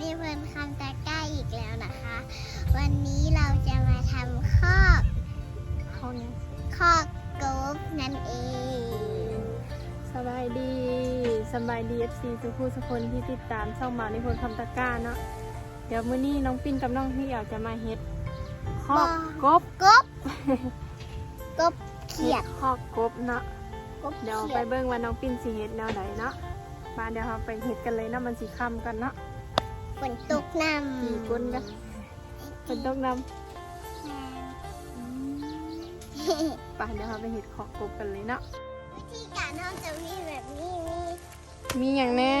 มีเพื่อนคำตะกร้าอีกแล้วนะคะ วันนี้เราจะมาทำคอกเขาเนี่ยคอกกบนั่นเองสบายดีสบายดีเอฟซีทุกผู้ทุกคนที่ติดตามช่องมาในพลคำตะกร้าเนาะเดี๋ยวมื้อนี้น้องปิ้นกับน้องที่อยากจะมาเฮ็ดคอกกบกบกบเขียดฮ็คอกกบเนาะกบเดี๋ยวเขีไปยดเบิ่งว่าน้องปิ้นสิเฮ็ดแนวใดเนาะมาเดี๋ยวเราไปเฮ็ดกันเลยเนาะมันสิค่ำกันเนาะ ฝนตกน้ำกี่คนกันฝนตกน้ำไปเดี๋ยวเราไปเฮ็ดคอกกบกันเลยเนาะวิธีการทำจะมีแบบนี้มีมีอย่างแน่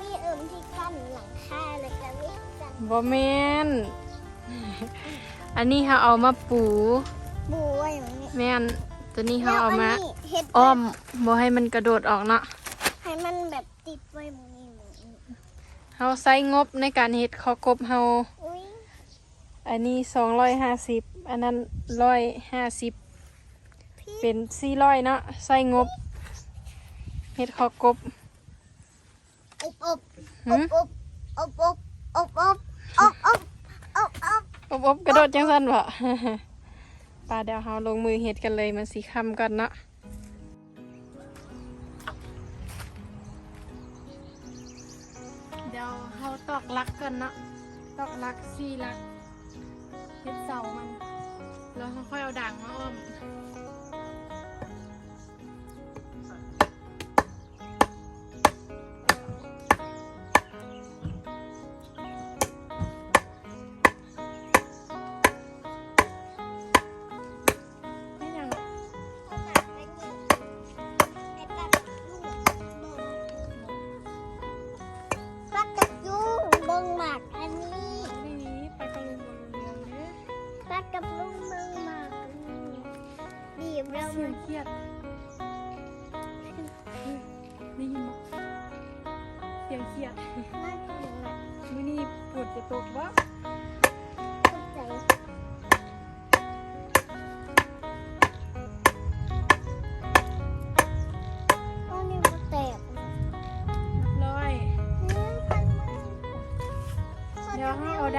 มีเอิมที่กั้นหลังคาแล้วก็มีกั้นบ่แม่นอันนี้เราเอามาปู บูไว้อย่างนี้แม่นตัวนี้เขาเอามาแล้วนนี้เฮ็ดอ้อมบ่ให้มันกระโดดออกเนาะให้มันแบบติดไว้หมองนี้หมองนี้ เขาใช้งบในการเฮ็ดคอกบเฮาอุ้ยอันนี้250อันนั้น150พี่เป็น400เนาะใช้งบเฮ็ดคอกบอบอบหือบมอบอบอบอบอบอบอบอบอบอบๆกระโดดจังซั่นบ่ปาเดี๋ยวเฮาลงมือเฮ็ดกันเลยมันสิค่ำก่อนเนาะ อกลักกันเนาะตอกลักซี่ลักเฮ็ดเสามัน แล้วเราค่อยเอาด่างมาอ้อม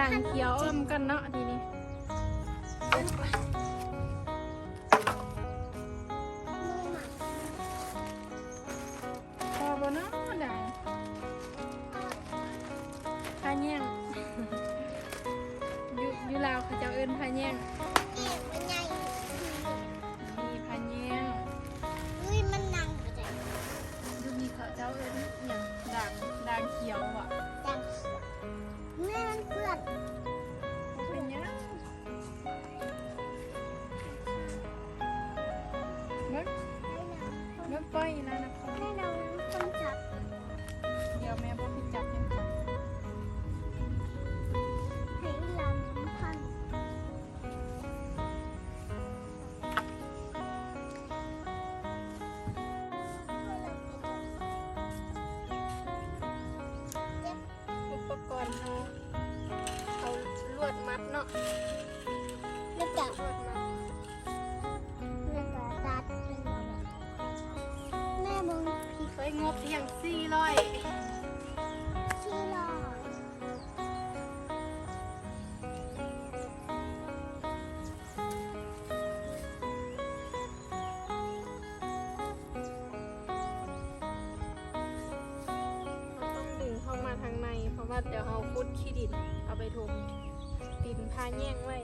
าด่างเขียวอ้อมกันเนาะที ไม่จับแม่มึงพี่เคยงบเย่างสี่ร้อยสี่ร้อยเราต้องดึงเข้ามาทางใน เพราะว่าเดี๋ยวเราพุดขี้ดินเอาไปทม ดินพาแย่งไว้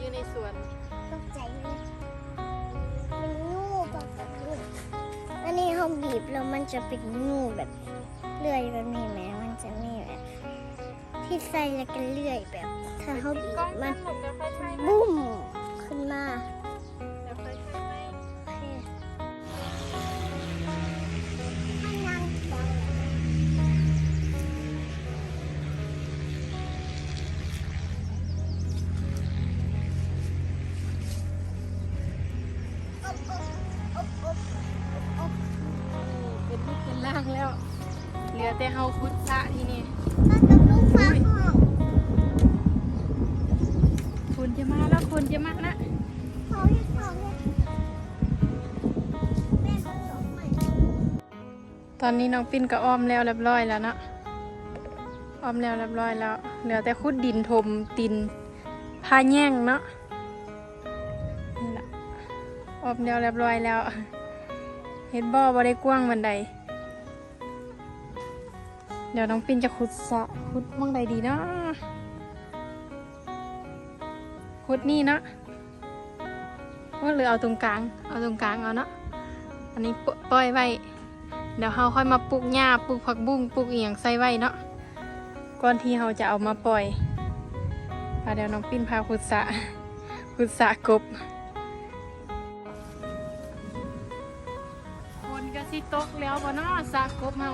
อยู่ในสวนตกใจเลยเป็นงูแบบแบบนี้อันนี้เขาบีบแล้วมันจะเป็นงูแบบเลื่อยแบบนี้ไหมมันจะมีแบบที่ใส่แล้วก็เลื่อยแบบ ถ้าเขาบีบกล้องมันหลุมจะค่อยใช้ไหมบุ้ม ลือแต่เฮาคุดสระที่นี่แล้วกับลูกฟ้าห้องคุณจะมาแล้วคุณจะมานะเขาให้เขาให้แม่ผสมใหม่ตอนนี้น้องปิ้นก็อ้อมแล้วเรียบร้อยแล้วเนาะอ้อมแล้วเรียบร้อยแล้ว เหลือแต่คุดดินถมดินพาแย่งเนาะนี่ละอ้อมแล้วเรียบร้อยแล้วเห็ดบ่อบ่ได้กว้างบันได เดี๋ยวน้องปินจะขุดสะขุดหมองใดดีเนาะขุดนี่เนาะว่าหรือเอาตรงกลาง เอาตรงกลางเอาเนาะอันนี้ปล่อยไว้ เดี๋ยวเราค่อยมาปลูกหญ้าปลูกผักบุ้งปลูกเอียงใส่ไว้เนาะก่อนที่เราจะเอามาปล่อยพาเดี๋ยวน้องปิ้นพาขุดสะขุดสะกบคนก็สิตกแล้วบ่เนาะสะกบเฮา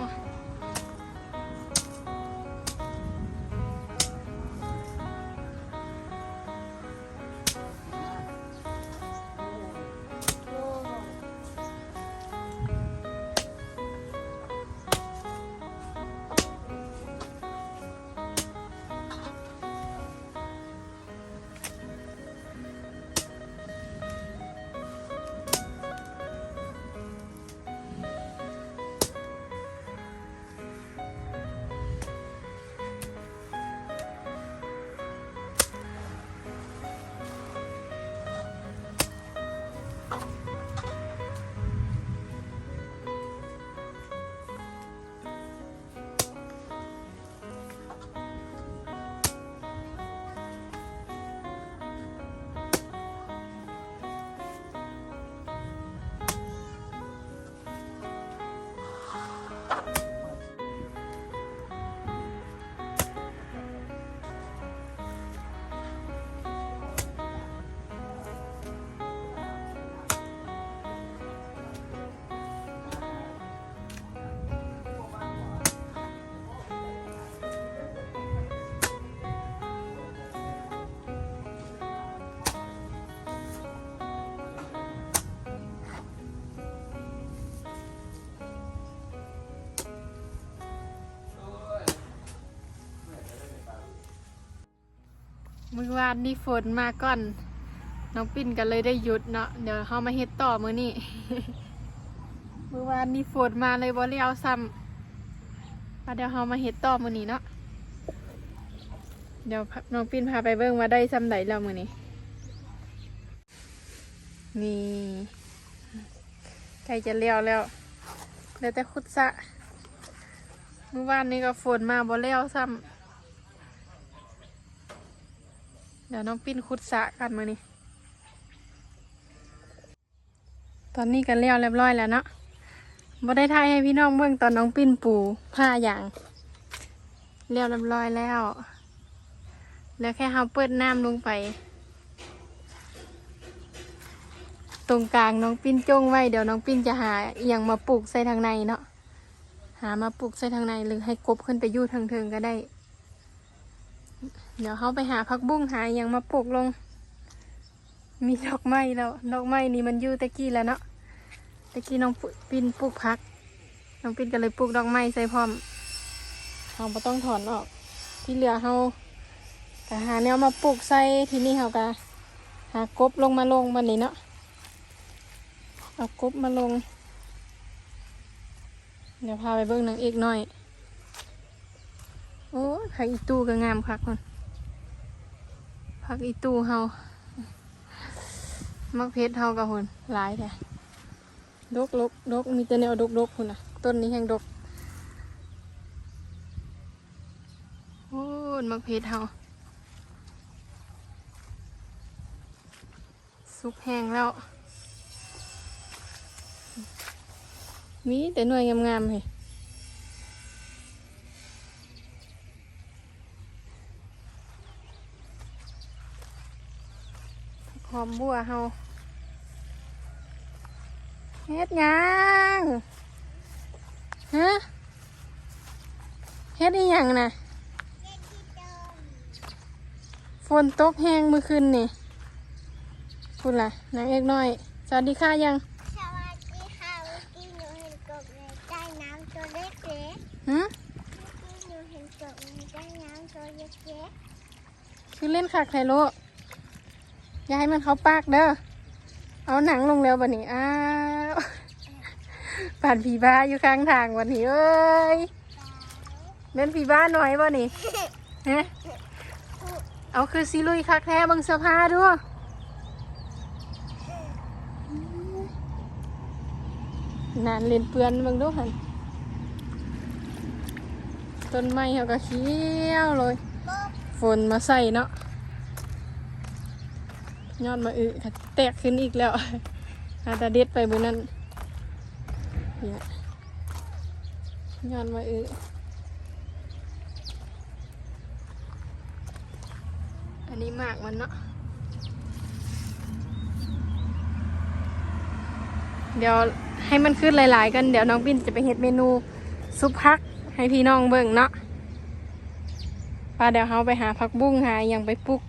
มื่อวานนี่ฝนมาก่อน น้องปิ้นก็เลยได้หยุดเนาะเดี๋ยวเขามาเฮ็ดต่อมือนี้มื่อวานนี่ฝนมาเลยบ่เลี้ยวซ้ำเดี๋ยวเขามาเฮ็ดต่อมือนี้เนาะเดี๋ยวน้องปิ้นพาไปเบิ่งว่าได้ซ้ำใดแล้วมือนี้นี่ใกล้จะเลี้ยวแล้วเหลือแต่ขุดสะเมื่อวานนี้ก็ฝนมาบ่เลี้ยวซ้ำ เดี๋ยวน้องปิ้นคุดสะกันมานี่ตอนนี้กันเลี้ยวเรียบร้อยแล้วเนาะบ่ได้ทายให้พี่น้องเบิ่งตอนน้องปิ้นปูผ้าอย่างเลี้ยวเรียบร้อยแล้ว แล้วแค่เฮาเปิดน้ำลงไป ตรงกลางน้องปิ้นจ้งไว้เดี๋ยวน้องปิ้นจะหาเอหย่างมาปลูกใส่ทางในเนาะหามาปลูกใส่ทางในหรือให้กบขึ้นไปยู่ทางเทิงก็ได้ เดี๋ยวเขาไปหาพักบุ้งหาอย่างมาปลูกลง มีดอกไม้แล้ว ดอกไม้นี่มันอยู่ตะกี้แล้วเนาะ ตะกี้น้องปุปินปลูกพัก น้องปินก็เลยปลูกดอกไม้ใส่พร้อมเราไ่ต้องถอนออก ที่เหลือเขาก็หาแนวมาปลูกใส่ที่นี่เขาก็หากบลงมาลงมันนี้เนาะ เอากบมาลง เดี๋ยวพาไปเบิ่งนางเอกหน่อย โอ้ยผักอีตู้ก็งามคักคน ผักอีตู้เฮา มักเพชรเฮากับคนหลายแท้ดกลกดกมีแต่แนวดกดกคนน่ะ ต้นนี้แห้งดกโอ้มักเพชรเฮาซุปแห้งแล้ว มีแต่หน่วยงามๆเลย หอมบัวเฮาเฮ็ดหยังฮะเฮ็ดอีหยังน่ะฝนตกแห้งเมื่อคืนนี่พูดล่ะนางเอกน้อย สวัสดีค่ะยังสวัสดีค่ะเมื่อกี้หนูเห็นกบในใต้น้ำตัวเล็กหืมๆเมื่อกี้หนูเห็นกบในใต้น้ำตัวเล็กคือเล่นคักไทโลอ ยาให้มันเขาปากเด้อ เอาหนังลงแล้ววันนี้ อ้าวผ่านผีบ้าอยู่ข้างทางวันนี้เอ้ยเล่นผีบ้าหน่อยบ่นี่ฮะเอาคือซีลุยคักแท้บังเสื้อผ้าด้วยนานเล่นเปื้อนบังดูหันต้นไม้เขาก็เขียวเลย ฝนมาใส่เนาะ ยอดมาอึค่ะแตกขึ้นอีกแล้วอาตาเด็ดไปบนนั้นเนี่ยยอดมาอึอันนี้มากมันเนาะเดี๋ยวให้มันขึ้นหลาย ๆ กันเดี๋ยวน้องปิ่นจะไปเฮ็ดเมนูซุปพักให้พี่น้องเบิ่งเนาะปลาเดี๋ยวเฮาไปหาผักบุ้งหาอย่างไปปลุก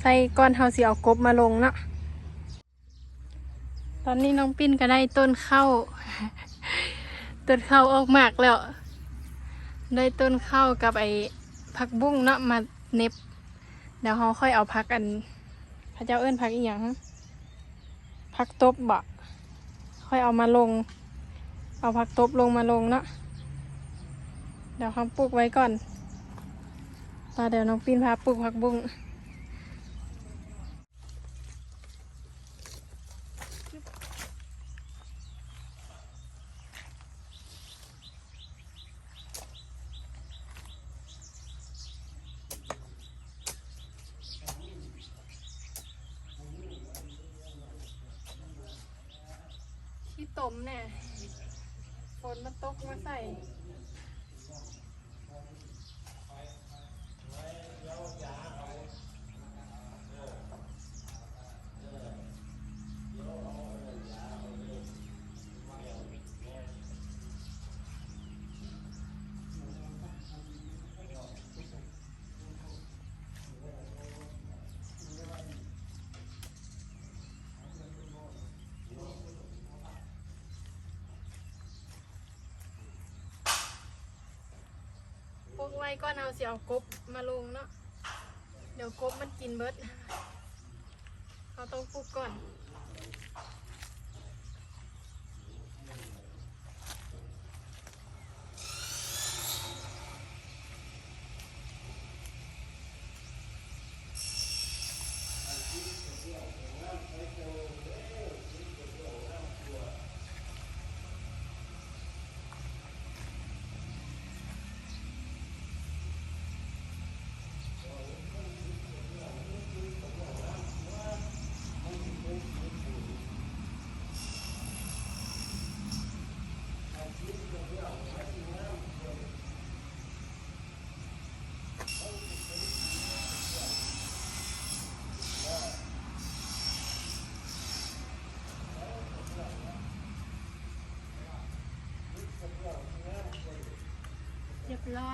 ใส่ก้อนเฮาสิเอากบมาลงเนาะตอนนี้น้องปิ้นก็ได้ต้นข้าวต้นข้าวออกมากแล้ว ได้ต้นข้าวกับไอ้ผักบุ้งเนาะมาเน็บเดี๋ยวเฮาค่อยเอาผักอัน พระเจ้าเอิ้นผักอีหยังผักตบบ่ค่อยเอามาลง เอาผักตบลงมาลงเนาะเดี๋ยวเขาปลูกไว้ก่อนตาเดี๋ยวน้องปีนพาปลูกผักบุ้ง มเนี่ยฝนมันตกมาใส่ กไว้ก็เอาเสียเอากบมาลงเนาะเดี๋ยวกบมันกินเบิดเราต้องปลูกก่อน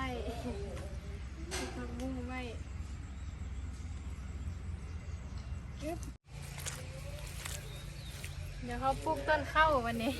เรียบร้อยปลูกผักบุ้งไว้เดี๋ยวเขาปลูกต้นข้าววันนี้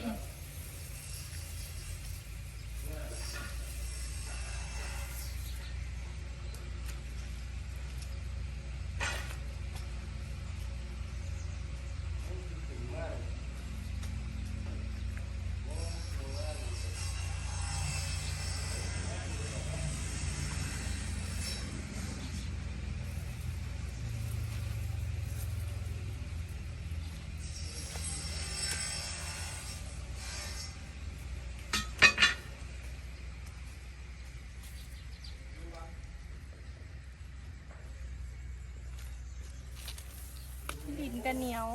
นกันเหนียว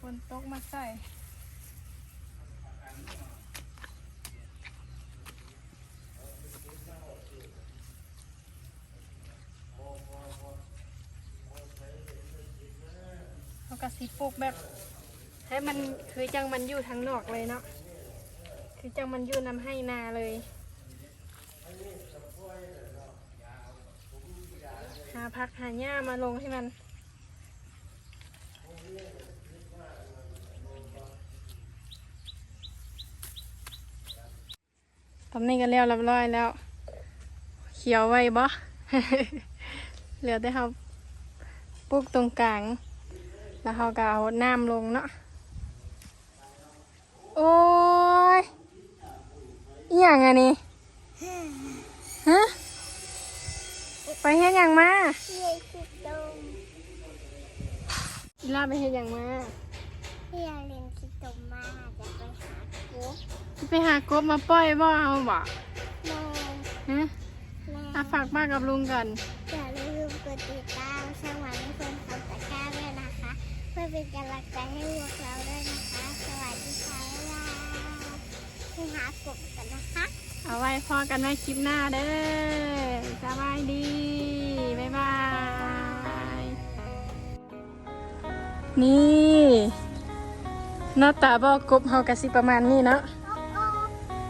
ฝนตกมาใส่เขากระสีปลูกแบบให้มันคือจังมันอยู่ทางนอกเลยเนาะคือจังมันอยู่นำให้นาเลยหาพักหาหญ้ามาลงให้มันำนี่กันแล้วเรียบร้อยแล้ว เขียวไว้บ่เหลือแต่เขาปลูกตรงกลาง แล้วเขาก็เอาน้ำลงเนาะโอ้ยอหย่างอันนี้ฮะไปเฮ็ดหยังมาเฮียคิดตมอีลาไปเฮ็ดหยังมาเฮียเรียนคิดตมมาจะไปหากู ไปหากบมาปล่อยบ่เอาบ่โมฮะแม่อะฝากบ้านกับลุงกันอย่าลืมกดติดตามช่องวันนี้คนทำตะกร้าด้วยนะคะ เพื่อเป็นกำลังใจให้พวกเราด้วยนะคะ สวัสดีค่ะบ๊ายบายไปหากบกันนะคะ เอาไว้พอกันในคลิปหน้าเด้อสบายดี บ๊ายบาย นี่หน้าตาบอกกบเฮากะสิประมาณนี้เนาะ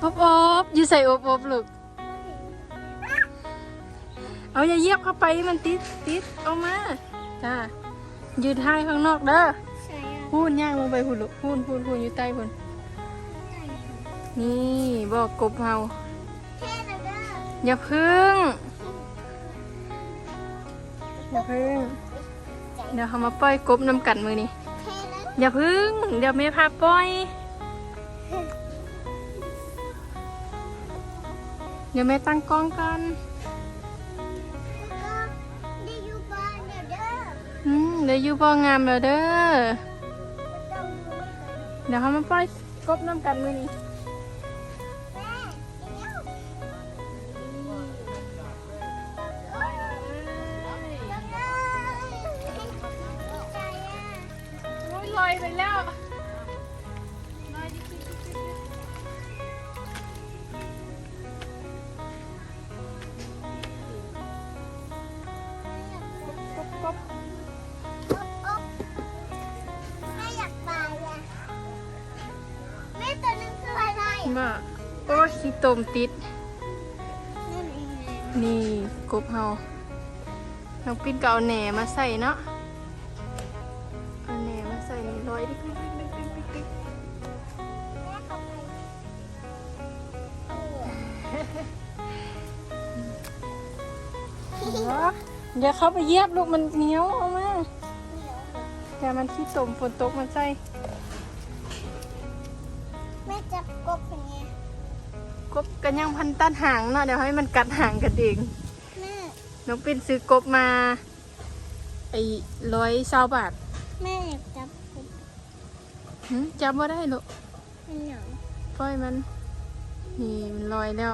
อบอบอยู่ใส่อบอบลูก เอาอย่าเยียบเข้าไปมันติดติดเอามาจ้ายืนท้ายข้างนอกเด้อพูนย่างลงไปพูนลูกพูนพูนพูนอยู่ใต้พูนนี่บอกกบเฮาอย่าพึ่ง อย่าพึ่ง เดี๋ยวเขามาปล่อยกบน้ำกันมือนี่อย่าพึ่ง เดี๋ยวแม่พาปล่อย เดี๋ยวแม่ตั้งกล้องกันก็ได้อยู่บ้านเนี่ยเด้ออืมเดี๋ยวอยู่บ่งามแล้วเด้อไม่ต้องรู้กันเดี๋ยวเขามาปล่อยกบน้ำกันมือนี่แม่เดี๋ยวใจอะโอ้ยลอยไปแล้ว มติด นี่กบเฮาน้องปิ้นก็เอาแหน่มาใส่เนาะเอาแหน่มาใส่นี่ร้อยดิกดิกดิกดิกดิกดิกดิกเขาไปเหรออย่าเข้าไปเยียบลูกมันเหนียวเอามาอย่ามันขี้ตมฝนตกมันใส่ ตัดหางเนาะเดี๋ยวให้มันกัดหางกันเองแม่น้องปิ้นซื้อกบมาไอ้ร้อยเศร้าบาทแม่อยากจับกบหึจับว่าได้ลูกเป็นหนัง ปล่อยมัน นี่มันลอยแล้ว